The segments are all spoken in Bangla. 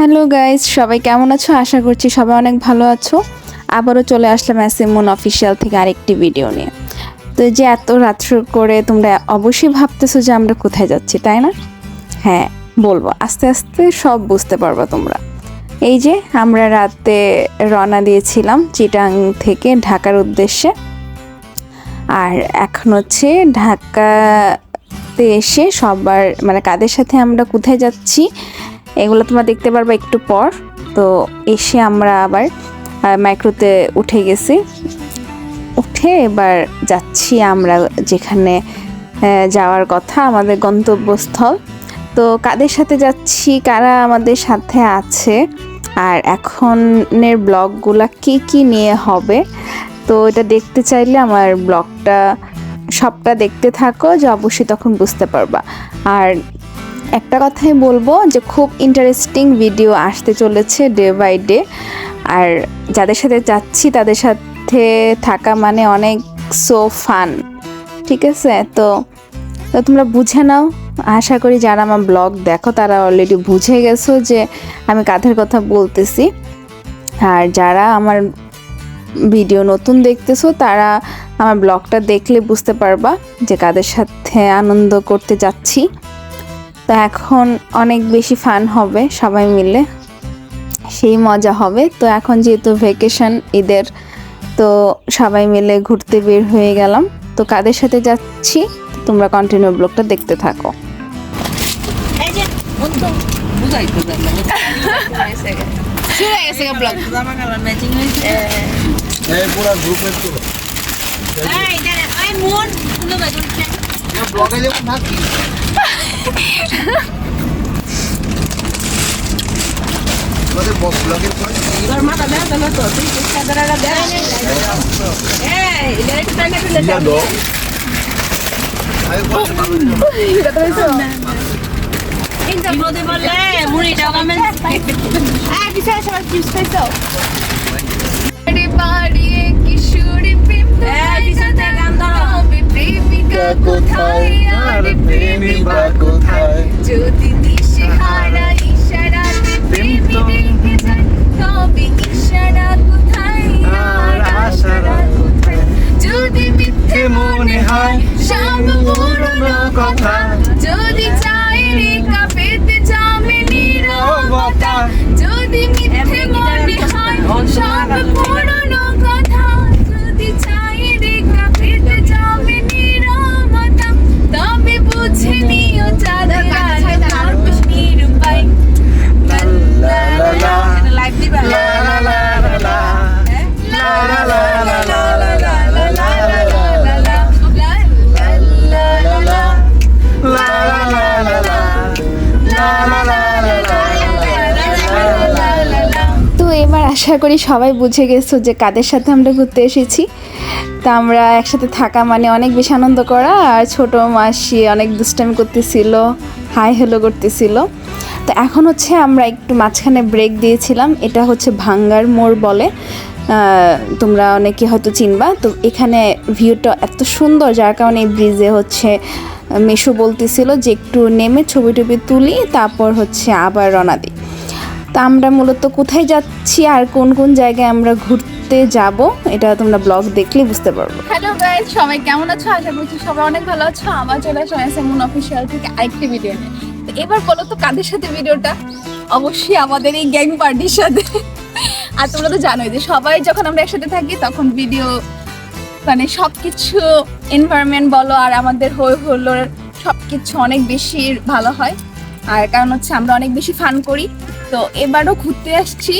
হ্যালো গাইস, সবাই কেমন আছো? আশা করছি সবাই অনেক ভালো আছো। আবারও চলে আসলাম অ্যাসিমন অফিসিয়াল থেকে আরেকটি ভিডিও নিয়ে। তো যে এত রাত্র করে তোমরা অবশ্যই ভাবতেছো যে আমরা কোথায় যাচ্ছি, তাই না? হ্যাঁ বলব, আস্তে আস্তে সব বুঝতে পারবে তোমরা। এই যে আমরা রাতে রওনা দিয়েছিলাম চিটাং থেকে ঢাকার উদ্দেশ্যে। আর এখন হচ্ছে ঢাকাতে এসে সবার মানে কাদের সাথে আমরা কোথায় যাচ্ছি এগুলো তোমরা দেখতে পারবে একটু পর। তো এসে আমরা আবার মাইক্রোতে উঠে গেছি। উঠে এবার যাচ্ছি আমরা যেখানে যাওয়ার কথা, আমাদের গন্তব্যস্থল। তো কাদের সাথে যাচ্ছি, কারা আমাদের সাথে আছে, আর এখনের ব্লগগুলা কি কি নিয়ে হবে, তো এটা দেখতে চাইলে আমার ব্লগটা সবটা দেখতে থাকো যে অবশ্যই তখন বুঝতে পারবা। আর একটা কথাই বলব যে খুব ইন্টারেস্টিং ভিডিও আসতে চলেছে ডে বাই ডে আর যাদের সাথে যাচ্ছি, তাদের সাথে থাকা মানে অনেক সো ফান ঠিক আছে? তো তো তোমরা বুঝে নাও। আশা করি যারা আমার ব্লগ দেখো, তারা অলরেডি বুঝে গেছো যে আমি কাঁধের কথা বলতেছি। আর যারা আমার ভিডিও নতুন দেখতেছো, তারা আমার ব্লগটা দেখলে বুঝতে পারবা যে কাদের সাথে আনন্দ করতে যাচ্ছি। তো এখন অনেক বেশি ফান হবে সবাই মিলে। সেই মজা হবে। তো এখন যেহেতু ভেকেশন ঈদের তো সবাই মিলে ঘুরতে বের হয়ে গেলাম। তো কাদের সাথে যাচ্ছি? তোমরা কন্টিনিউ ব্লগটা দেখতে থাকো। ব্লগে থাকি। এই যে মোদি বললে মুড়ি ডাবামেন আই বিশেষ আর কিছু খাইছো কোথায়? আর প্রেমিকা কোথায়? যদি দিশে হারা ইশারাতে প্রেমী রেখে তবে ইশারা কোথায়? আর আশারা কোথায়? যদি মিথ্যে মনে হয় সব পুরনো কথা। যদি চাই রেখা পেতে যাবে নীরবতা। যদি মিথ্যে মনে হয় সব আশা করি সবাই বুঝে গেছো যে কাদের সাথে আমরা ঘুরতে এসেছি। তা আমরা একসাথে থাকা মানে অনেক বেশি আনন্দ করা, আর ছোট মাসি অনেক দুষ্টামি করতেছিল, হাই হ্যালো করতেছিল। তো এখন হচ্ছে আমরা একটু মাঝখানে ব্রেক দিয়েছিলাম, এটা হচ্ছে ভাঙ্গার মোড় বলে। তোমরা অনেকে হয়তো চিনবা। তো এখানে ভিউটা এত সুন্দর, যার কারণে এই ব্রিজে হচ্ছে মেশো বলতেছিল যে একটু নেমে ছবি টবি তুলি, তারপর হচ্ছে আবার রওনা দিই। তা আমরা মূলত কোথায় যাচ্ছি আর কোন কোন জায়গায় আমরা ঘুরতে যাব, এটা তোমরা ব্লগ দেখলে বুঝতে পারব। হ্যালো গাইজ সবাই কেমন আছো? আশা করছি সবাই অনেক ভালো আছো। আমার চলে আসো এমন অফিসিয়াল থেকে আরেকটি ভিডিও নিয়ে। তো এবার বলো তো, কাদের সাথে ভিডিওটা অবশ্যই আমাদের এই গ্যাং পার্টির সাথে। আর তোমরা তো জানোই যে সবাই যখন আমরা একসাথে থাকি, তখন ভিডিও মানে সব কিছু এনভায়রনমেন্ট বলো আর আমাদের হই হল্লোর সব কিছু অনেক বেশি ভালো হয়। আর কারণ হচ্ছে আমরা অনেক বেশি ফান করি। তো এবারও ঘুরতে আসছি।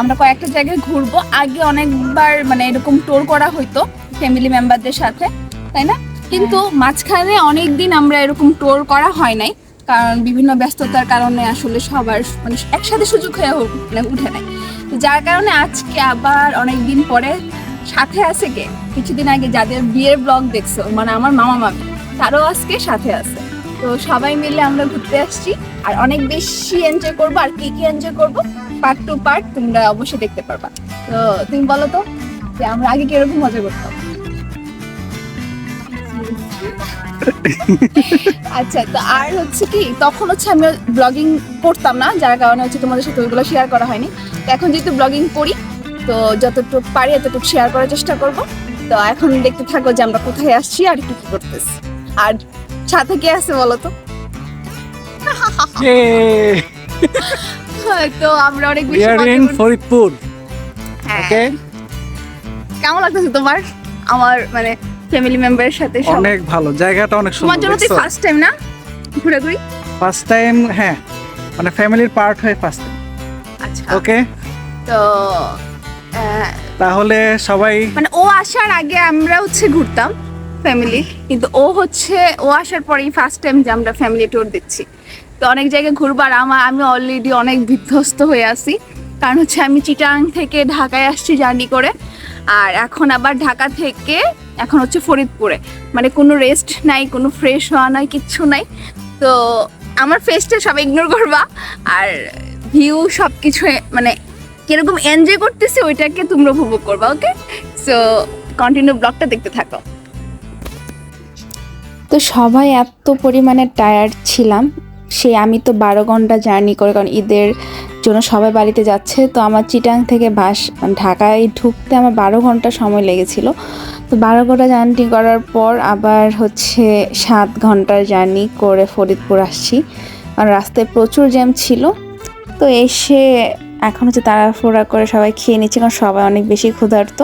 আমরা কয়েকটা জায়গায় ঘুরবো। আগে অনেকবার মানে এরকম টোর করা হইতো ফ্যামিলি মেম্বারদের সাথে তাই না? কিন্তু মাঝখানে অনেক দিন আমরা এরকম টোর করা হয় নাই কারণ বিভিন্ন ব্যস্ততার কারণে আসলে সবার মানে একসাথে সুযোগ হয়ে মানে উঠে নাই। তো যার কারণে আজকে আবার অনেক দিন পরে সাথে আছে কে? কিছুদিন আগে যাদের বিয়ের ব্লগ দেখছ মানে আমার মামা মামি তারও আজকে সাথে আছে। তো সবাই মিলে আমরা ঘুরতে আসছি। আর অনেক বেশি এনজয় করব আর কি কি এনজয় করব পার্ট টু পার্ট তোমরা অবশ্যই দেখতে পারবা। তো তুমি বলো তো যে আমরা আগে কীরকম মজা করতাম? আচ্ছা তো আর হচ্ছে কি, তখন হচ্ছে আমি ব্লগিং করতাম না, যার কারণে হচ্ছে তোমাদের সাথে ওইগুলো শেয়ার করা হয়নি। তো এখন যেহেতু ব্লগিং করি, তো যতটুকু পারি এতটুকু শেয়ার করার চেষ্টা করব। তো এখন দেখতে থাকো যে আমরা কোথায় আসছি আর কি কি করতেছি। আর সাথে কে আছে বলো তো তো আমরা অনেক বেশি। ফরিদপুর হ্যাঁ। ওকে কেমন লাগতেছে তোমার? আমার মানে ফ্যামিলি মেম্বারের সাথে অনেক ভালো জায়গাটা অনেক তোমার সুন্দর জন্য তো ফার্স্ট টাইম না? ঘোরাঘুরি? ফার্স্ট টাইম হ্যাঁ মানে ফ্যামিলির পার্ট হয়ে ফার্স্ট আচ্ছা। ওকে তো তাহলে সবাই মানে ও আসার আগে আমরা হচ্ছে ঘুরতাম। ফ্যামিলি কিন্তু ও হচ্ছে, ও আসার পরেই ফার্স্ট টাইম যে আমরা ফ্যামিলি ট্যুর দিচ্ছি। তো অনেক জায়গায় ঘুরবার আমার আমি অলরেডি অনেক বিধ্বস্ত হয়ে আছি। কারণ হচ্ছে আমি চিটাং থেকে ঢাকায় আসছি জার্নি করে। আর এখন আবার ঢাকা থেকে, এখন হচ্ছে ফরিদপুরে। মানে কোনো রেস্ট নাই, কোনো ফ্রেশ হওয়া নাই, কিচ্ছু নাই। তো আমার ফেসটা সব ইগনোর করবা। আর ভিউ সব কিছু মানে কীরকম এনজয় করতেছি, ওইটাকে তোমরা উপভোগ করবা ওকে সো কন্টিনিউ ব্লগটা দেখতে থাকো। তো সবাই এত পরিমাণে টায়ার্ড ছিলাম। সে আমি তো বারো ঘণ্টা জার্নি করে, কারণ ঈদের জন্য সবাই বাড়িতে যাচ্ছে। তো আমার চিটাং থেকে বাস ঢাকায় ঢুকতে আমার বারো ঘণ্টা সময় লেগেছিল। তো বারো ঘণ্টা জার্নি করার পর আবার হচ্ছে সাত ঘণ্টার জার্নি করে ফরিদপুর আসছি। কারণ রাস্তায় প্রচুর জ্যাম ছিল। তো এসে এখন হচ্ছে তাড়াফোড়া করে সবাই খেয়ে নিচ্ছে, কারণ সবাই অনেক বেশি ক্ষুধার্ত।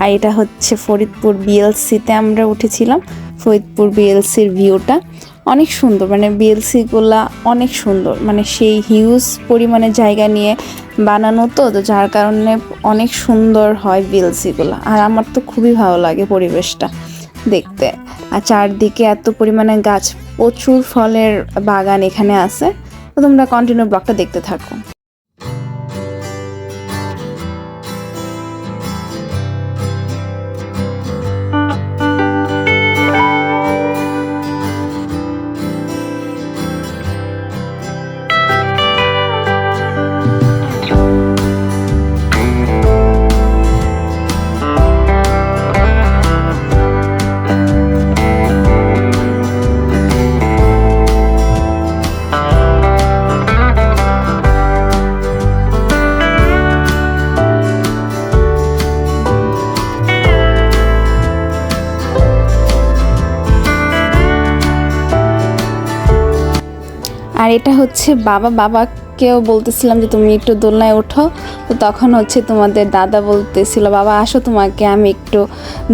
আর এটা হচ্ছে ফরিদপুর বিএলসিতে আমরা উঠেছিলাম। ফরিদপুর বিএলসির ভিউটা অনেক সুন্দর। মানে বিএলসিগুলা অনেক সুন্দর। মানে সেই হিউজ পরিমাণে জায়গা নিয়ে বানানো তো তো যার কারণে অনেক সুন্দর হয় বিএলসিগুলো আর আমার তো খুবই ভালো লাগে পরিবেশটা দেখতে। আর চারদিকে এত পরিমাণে গাছ, প্রচুর ফলের বাগান এখানে আছে। তো তোমরা কন্টিনিউ ব্লগটা দেখতে থাকো। আর এটা হচ্ছে বাবা, বাবাকেও বলতেছিলাম যে তুমি একটু দোলনায় ওঠো। তো তখন হচ্ছে তোমাদের দাদা বলতেছিল, বাবা, আসো তোমাকে, আমি একটু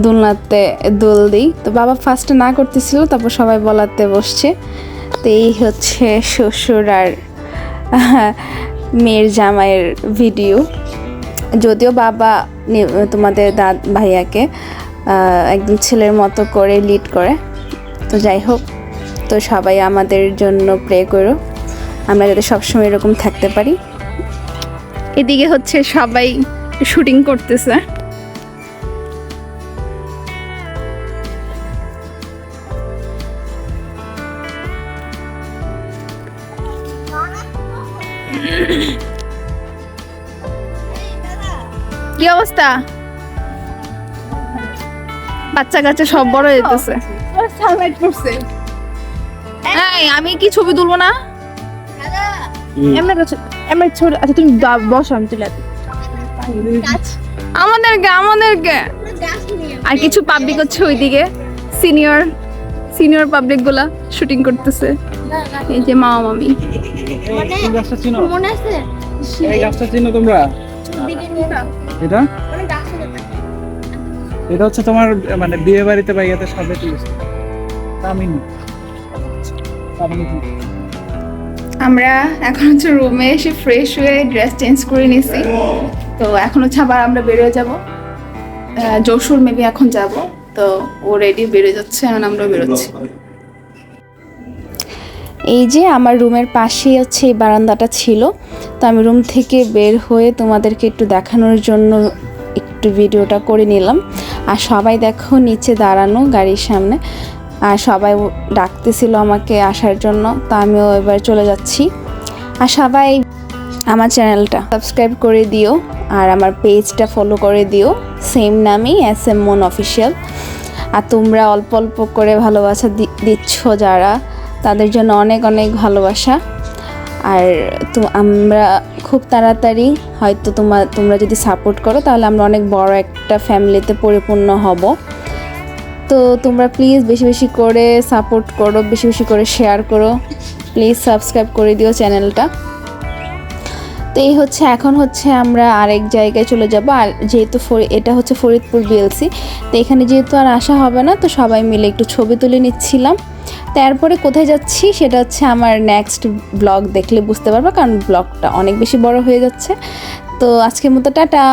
দোলনাতে দোল দিই। তো বাবা ফার্স্টে না করতেছিল, তারপর সবাই বলাতে বসছে। তো এই হচ্ছে শ্বশুর আর, মেয়ের জামাইয়ের ভিডিও যদিও বাবা তোমাদের দাদ, ভাইয়াকে একদম ছেলের মতো করে লিড করে। তো যাই হোক তো সবাই আমাদের জন্য প্রে করো। আমরা যাতে সবসময় এরকম থাকতে পারি। এদিকে হচ্ছে সবাই শুটিং করতেছে। কি অবস্থা? বাচ্চা কাচ্চা সব বড় হয়ে যেতেছে এই আমি কি ছবি তুলবো না? এমনি কাছে এমনি ছোট আচ্ছা তুমি দা- বসো আমি তুলে দিই। আমাদেরকে আমাদেরকে। আর কিছু পাবলিক হচ্ছে ওইদিকে। সিনিয়র সিনিয়র পাবলিকগুলা শুটিং করতেছে। এই যে মামা। মামি এই মনে আছে? এই গাছটা চিনো তোমরা? এটা? এটা হচ্ছে তোমার মানে বিয়ে বাড়িতে বা ইয়েতে সবে তুলেছে। তামিনি আমরা এখন হচ্ছে রুমে এসে ফ্রেশ হয়ে ড্রেস চেঞ্জ করে নিছি। তো এখন হচ্ছে আবার আমরা বেরোয় যাব। যশোর মেবি এখন যাব। তো ও রেডি বেরোয় যাচ্ছে, এখন আমরা বেরোচ্ছি। এই যে আমার রুমের পাশেই হচ্ছে এই বারান্দাটা ছিল। তো আমি রুম থেকে বের হয়ে তোমাদেরকে একটু দেখানোর জন্য একটু ভিডিওটা করে নিলাম। আর সবাই দেখো নিচে দাঁড়ানো গাড়ির সামনে। আর সবাই ডাকতেছিল আমাকে আসার জন্য, তো আমিও এবার চলে যাচ্ছি। আর সবাই আমার চ্যানেলটা সাবস্ক্রাইব করে দিও আর আমার পেজটা ফলো করে দিও। সেম নামেই এস এম মন অফিসিয়াল আর তোমরা অল্প অল্প করে ভালোবাসা দিচ্ছ যারা, তাদের জন্য অনেক অনেক ভালোবাসা। আর তো আমরা খুব তাড়াতাড়ি হয়তো তোমার তোমরা যদি সাপোর্ট করো, তাহলে আমরা অনেক বড় একটা ফ্যামিলিতে পরিপূর্ণ হব। তো তোমরা প্লিজ বেশি বেশি করে সাপোর্ট করো, বেশি বেশি করে শেয়ার করো। প্লিজ সাবস্ক্রাইব করে দিও চ্যানেলটা তো এই হচ্ছে, এখন হচ্ছে আমরা আরেক জায়গায় চলে যাব। আর যেহেতু এটা হচ্ছে ফরিদপুর বিএলসি তো এখানে যেহেতু আর আসা হবে না, তো সবাই মিলে একটু ছবি তুলে নিচ্ছিলাম। তারপরে কোথায় যাচ্ছি, সেটা হচ্ছে আমার নেক্সট ব্লগ দেখলে বুঝতে পারবে, কারণ ব্লগটা অনেক বেশি বড় হয়ে যাচ্ছে। তো আজকের মতো টাটা।